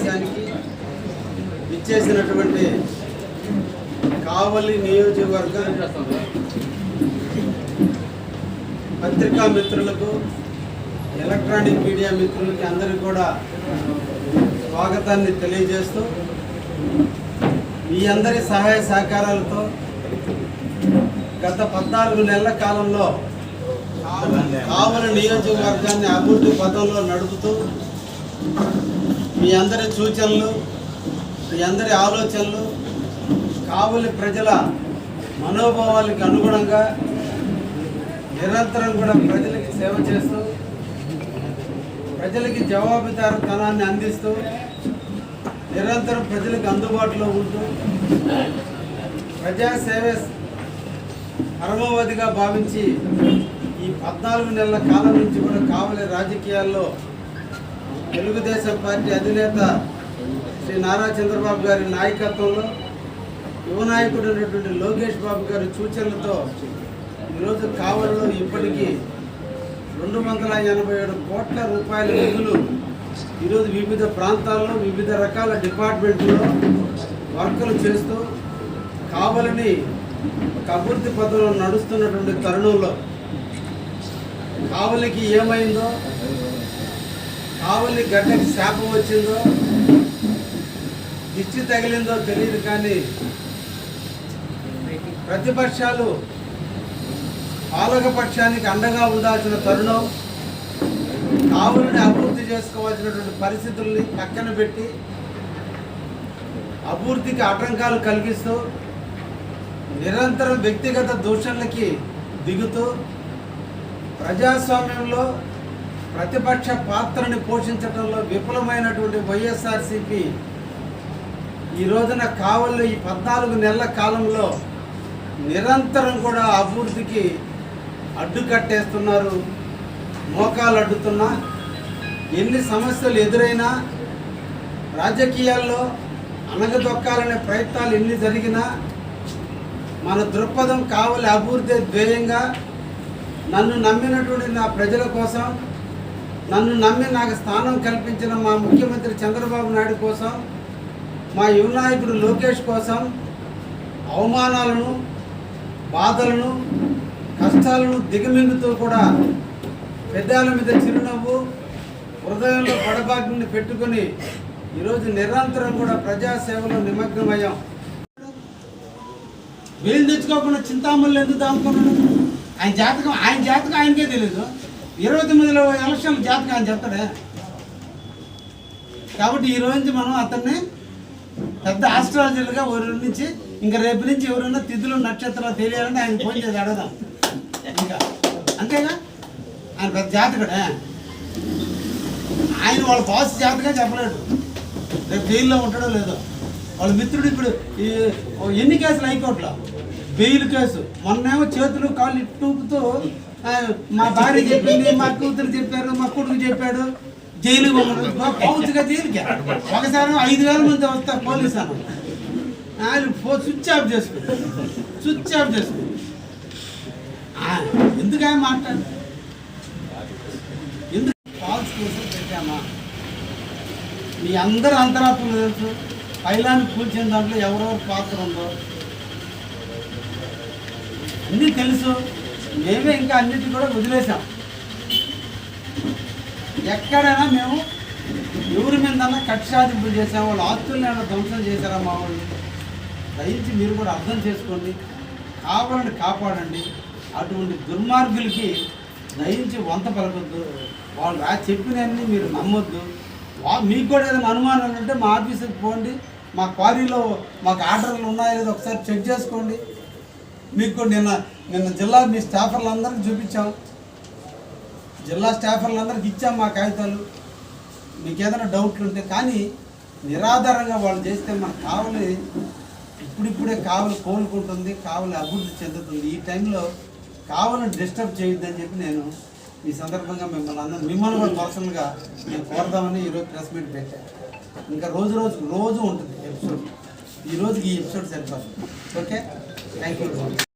సమావేశానికి ఇచ్చేసినటువంటి కావలి నియోజకవర్గ పత్రికా మిత్రులకు ఎలక్ట్రానిక్ మీడియా మిత్రులకి అందరికీ కూడా స్వాగతాన్ని తెలియజేస్తూ మీ అందరి సహాయ సహకారాలతో గత పద్నాలుగు నెలల కాలంలో కావల నియోజకవర్గాన్ని అభివృద్ధి పథంలో నడుపుతూ మీ అందరి సూచనలు మీ అందరి ఆలోచనలు కావలి ప్రజల మనోభావాలకు అనుగుణంగా నిరంతరం కూడా ప్రజలకి సేవ చేస్తూ ప్రజలకి జవాబుదారుతనాన్ని అందిస్తూ నిరంతరం ప్రజలకు అందుబాటులో ఉంటూ ప్రజాసేవ పరమవధిగా భావించి ఈ పద్నాలుగు నెలల కాలం నుంచి కూడా కావలి రాజకీయాల్లో తెలుగుదేశం పార్టీ అధినేత శ్రీ నారా చంద్రబాబు గారి నాయకత్వంలో యువ నాయకుడు అయినటువంటి లోకేష్ బాబు గారి సూచనలతో ఈరోజు కావలిలో ఇప్పటికీ రెండు వందల ఎనభై ఏడు కోట్ల రూపాయల నిధులు ఈరోజు వివిధ ప్రాంతాల్లో వివిధ రకాల డిపార్ట్మెంట్లో వర్కులు చేస్తూ కావలిని ఒక అభివృద్ధి పథంలో నడుస్తున్నటువంటి తరుణంలో కావలికి ఏమైందో ఆవుని గడ్డకి శాపం వచ్చిందో దిష్టి తగిలిందో తెలియదు కానీ ప్రతిపక్షాలు పాలకపక్షానికి అండగా ఉండాల్సిన తరుణం ఆవులని అభివృద్ధి చేసుకోవాల్సినటువంటి పరిస్థితుల్ని పక్కన పెట్టి అభివృద్ధికి ఆటంకాలు కలిగిస్తూ నిరంతరం వ్యక్తిగత దూషణలకి దిగుతూ ప్రజాస్వామ్యంలో ప్రతిపక్ష పాత్రని పోషించడంలో విఫలమైనటువంటి వైఎస్ఆర్సిపి ఈ రోజున కావలు ఈ పద్నాలుగు నెలల కాలంలో నిరంతరం కూడా అభివృద్ధికి అడ్డుకట్టేస్తున్నారు మోకాలు అడ్డుతున్నా ఎన్ని సమస్యలు ఎదురైనా రాజకీయాల్లో అనగదొక్కాలనే ప్రయత్నాలు ఎన్ని జరిగినా మన దృక్పథం కావలి అభివృద్ధి ధ్యేయంగా నన్ను నమ్మినటువంటి నా ప్రజల కోసం నన్ను నమ్మి నాకు స్థానం కల్పించిన మా ముఖ్యమంత్రి చంద్రబాబు నాయుడు కోసం మా యువ నాయకుడు లోకేష్ కోసం అవమానాలను బాధలను కష్టాలను దిగమింగుతూ కూడా పెద్దాల మీద చిరునవ్వు హృదయంలో పడబాగ్ని పెట్టుకొని ఈరోజు నిరంతరం కూడా ప్రజాసేవలో నిమగ్నమయ్యాం. వీలు తెచ్చుకోకుండా చింతామణులు ఎందుకు దాముకున్నాడు ఆయన జాతకం ఆయన జాతకం ఆయనకే తెలియదు ఇరవై తొమ్మిదిలో ఎలక్షన్ జాతకం అని చెప్తాడే. కాబట్టి ఈ రోజు నుంచి మనం అతన్ని పెద్ద ఆస్ట్రాలజర్గా ఊరి నుంచి ఇంకా రేపు నుంచి ఎవరైనా తిథులు నక్షత్రాలు తెలియాలంటే ఆయన ఫోన్ చేసి అడగదాం. ఇంకా. అంతేగా ఆయన పెద్ద జాతకడే? ఆయన వాళ్ళ బాస్ జాతగా చెప్పలేడు రేపు జైల్లో ఉంటాడో లేదో. వాళ్ళ మిత్రుడు ఇప్పుడు ఈ ఓ ఎన్ని కేసులు హైకోర్టులో? Bail case. మొన్నేమో చేతులు కాళ్ళు ఇట్టుతూ మా భార్య చెప్పింది మా కూతురు చెప్పారు మా కొడుకు చెప్పాడు. జైలు పౌచుగా జైలుకి ఒకసారి ఐదు వేల మంది వస్తారు పోలీసు అన్న ఫో స్విచ్ ఆఫ్ చేసుకో. స్విచ్ ఆఫ్ చేసుకో. ఆ, మాట్లాడు? ఎందుకు ఫాల్స్ కోసం పెట్టామా? మీ అందరు అంతరాత్మ తెలుసు. పైలాన్ని కూల్చిన దాంట్లో ఎవరెవరు పాత్ర ఉందో? అన్నీ తెలుసు. మేమే ఇంకా అన్నిటి కూడా వదిలేసాం ఎక్కడైనా మేము ఎవరి మీద కక్షాదింపులు చేసాం వాళ్ళు ఆస్తుల్ని ఏమైనా ధ్వంసం చేశారా మా వాళ్ళు? దయించి మీరు కూడా అర్థం చేసుకోండి కాపాడండి కాపాడండి. అటువంటి దుర్మార్గులకి దయించి వంత పలకొద్దు. వాళ్ళు రా చెప్పినవన్నీ మీరు నమ్మొద్దు. వా మీకు కూడా ఏదైనా అనుమానాలు ఉంటే మా ఆఫీస్కి పోండి. మా క్వారీలో మాకు ఆర్డర్లు ఉన్నాయో లేదో ఒకసారి చెక్ చేసుకోండి. మీకు నిన్న నిన్న జిల్లా మీ స్టాఫర్లందరికీ చూపించాం. జిల్లా స్టాఫర్లందరికీ ఇచ్చాం మా కాగితాలు. మీకు ఏదైనా డౌట్లు ఉంటే కానీ నిరాధారంగా వాళ్ళు చేస్తే మనకు కావలి ఇప్పుడిప్పుడే కావలి కోలుకుంటుంది కావలి అభివృద్ధి చెందుతుంది. ఈ టైంలో కావాలని డిస్టర్బ్ చేయొద్దని చెప్పి నేను ఈ సందర్భంగా మిమ్మల్ని అందరూ మిమ్మల్ని కూడా పర్సనల్గా నేను కోరదామని ఈరోజు ప్రెస్ మీట్ పెట్టాను. ఇంకా రోజు రోజు రోజు ఉంటుంది ఎపిసోడ్. ఈ రోజుకి ఈ ఎపిసోడ్ సరిపోతుంది. ఓకే? Thank you